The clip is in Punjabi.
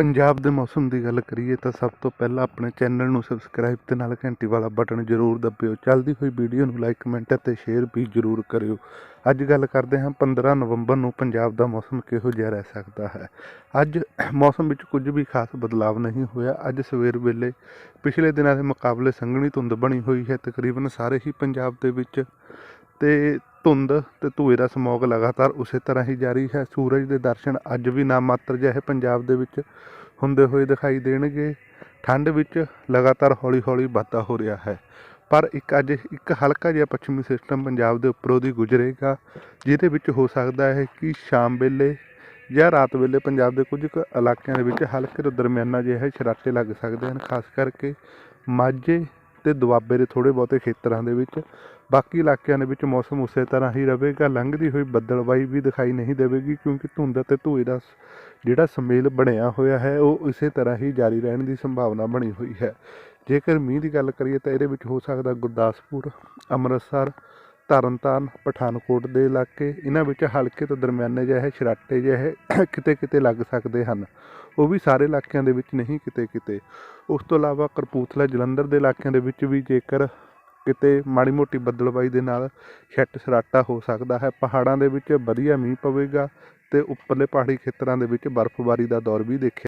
ਪੰਜਾਬ ਦੇ ਮੌਸਮ ਦੀ ਗੱਲ ਕਰੀਏ ਤਾਂ ਸਭ ਤੋਂ ਪਹਿਲਾਂ ਆਪਣੇ ਚੈਨਲ ਨੂੰ ਸਬਸਕ੍ਰਾਈਬ ਤੇ ਨਾਲ ਘੰਟੀ ਵਾਲਾ ਬਟਨ ਜ਼ਰੂਰ ਦਬਿਓ। ਚੱਲਦੀ ਹੋਈ ਵੀਡੀਓ ਨੂੰ ਲਾਈਕ, ਕਮੈਂਟ ਅਤੇ ਸ਼ੇਅਰ ਵੀ ਜ਼ਰੂਰ ਕਰਿਓ। ਅੱਜ ਗੱਲ ਕਰਦੇ ਹਾਂ 15 ਨਵੰਬਰ ਨੂੰ ਪੰਜਾਬ ਦਾ ਮੌਸਮ ਕਿਹੋ ਜਿਹਾ ਰਹਿ ਸਕਦਾ ਹੈ। ਅੱਜ ਮੌਸਮ ਵਿੱਚ ਕੁਝ ਵੀ ਖਾਸ ਬਦਲਾਵ ਨਹੀਂ ਹੋਇਆ। ਅੱਜ ਸਵੇਰ ਵੇਲੇ ਪਿਛਲੇ ਦਿਨਾਂ ਦੇ ਮੁਕਾਬਲੇ ਸੰਘਣੀ ਧੁੰਦ ਬਣੀ ਹੋਈ ਹੈ। ਤਕਰੀਬਨ ਸਾਰੇ ਹੀ ਪੰਜਾਬ ਦੇ ਵਿੱਚ ਤੇ ਧੁੰਦ ਤੇ ਧੂਏ ਦਾ ਸਮੋਗ ਲਗਾਤਾਰ ਉਸੇ ਤਰ੍ਹਾਂ ਹੀ ਜਾਰੀ ਹੈ। ਸੂਰਜ ਦੇ ਦਰਸ਼ਨ ਅੱਜ ਵੀ ਨਾ ਮਾਤਰ ਜਿਹੇ ਪੰਜਾਬ ਦੇ ਵਿੱਚ ਹੁੰਦੇ ਹੋਏ ਦਿਖਾਈ ਦੇਣਗੇ। ਠੰਡ ਵਿੱਚ ਲਗਾਤਾਰ ਹੌਲੀ-ਹੌਲੀ ਵਾਧਾ ਹੋ ਰਿਹਾ ਹੈ। ਪਰ ਇੱਕ ਅੱਜ ਇੱਕ ਹਲਕਾ ਜਿਹਾ ਪੱਛਮੀ ਸਿਸਟਮ ਪੰਜਾਬ ਦੇ ਉੱਪਰੋਂ ਦੀ ਗੁਜ਼ਰੇਗਾ, ਜਿਹਦੇ ਵਿੱਚ ਹੋ ਸਕਦਾ ਹੈ ਕਿ ਸ਼ਾਮ ਵੇਲੇ ਜਾਂ ਰਾਤ ਵੇਲੇ ਪੰਜਾਬ ਦੇ ਕੁਝ ਕੁ ਇਲਾਕਿਆਂ ਦੇ ਵਿੱਚ ਹਲਕੇ ਤੋਂ ਦਰਮਿਆਨਾ ਜਿਹੇ ਛਰਾਟੇ ਲੱਗ ਸਕਦੇ ਹਨ। ਖਾਸ ਕਰਕੇ ਮਾਝੇ ਤੇ ਦੁਆਬੇ ਦੇ ਥੋੜੇ ਬਹੁਤੇ ਖੇਤਰਾਂ ਦੇ ਵਿੱਚ, ਬਾਕੀ ਇਲਾਕਿਆਂ ਦੇ ਵਿੱਚ ਮੌਸਮ ਉਸੇ ਤਰ੍ਹਾਂ ਹੀ ਰਹੇਗਾ। ਲੰਘਦੀ ਹੋਈ ਬੱਦਲਬਾਈ ਵੀ ਦਿਖਾਈ ਨਹੀਂ ਦੇਵੇਗੀ ਕਿਉਂਕਿ ਧੁੰਦ ਅਤੇ ਧੂਏ ਦਾ ਜਿਹੜਾ ਸਮੇਲ ਬਣਿਆ ਹੋਇਆ ਹੈ, ਉਹ ਇਸੇ ਤਰ੍ਹਾਂ ਹੀ ਜਾਰੀ ਰਹਿਣ ਦੀ ਸੰਭਾਵਨਾ ਬਣੀ ਹੋਈ ਹੈ। ਜੇਕਰ ਮੀਂਹ ਦੀ ਗੱਲ ਕਰੀਏ ਤਾਂ ਇਹਦੇ ਵਿੱਚ ਹੋ ਸਕਦਾ ਗੁਰਦਾਸਪੁਰ, ਅੰਮ੍ਰਿਤਸਰ, ਤਰਨਤਾਰਨ, ਪਠਾਨਕੋਟ ਦੇ ਇਲਾਕੇ। ਇਹਨਾਂ ਵਿੱਚ ਹਲਕੇ ਤੋਂ ਦਰਮਿਆਨੇ ਜਿਹੇ ਛਰਾਟੇ ਜਿਹੇ ਕਿਤੇ ਕਿਤੇ ਲੱਗ ਸਕਦੇ ਹਨ। ਉਹ ਵੀ ਸਾਰੇ ਇਲਾਕਿਆਂ ਦੇ ਵਿੱਚ ਨਹੀਂ ਕਿਤੇ ਕਿਤੇ। ਉਸ ਤੋਂ ਇਲਾਵਾ ਕਰਪੂਥਲਾ ਜਲੰਧਰ ਦੇ ਇਲਾਕਿਆਂ ਦੇ ਵਿੱਚ ਵੀ ਜੇਕਰ ਕਿਤੇ ਮਾੜੀ ਮੋਟੀ ਬੱਦਲਬਾਈ ਦੇ ਨਾਲ ਛੱਟ ਸਰਾਟਾ ਹੋ ਸਕਦਾ ਹੈ, ਪਹਾੜਾਂ ਦੇ ਵਿੱਚ ਵਧੀਆ ਮੀਂਹ ਪਵੇਗਾ ਤੇ ਉੱਪਰਲੇ ਪਹਾੜੀ ਖੇਤਰਾਂ ਦੇ ਵਿੱਚ ਬਰਫ਼ਬਾਰੀ ਦਾ ਦੌਰ ਵੀ ਦੇਖਿਆ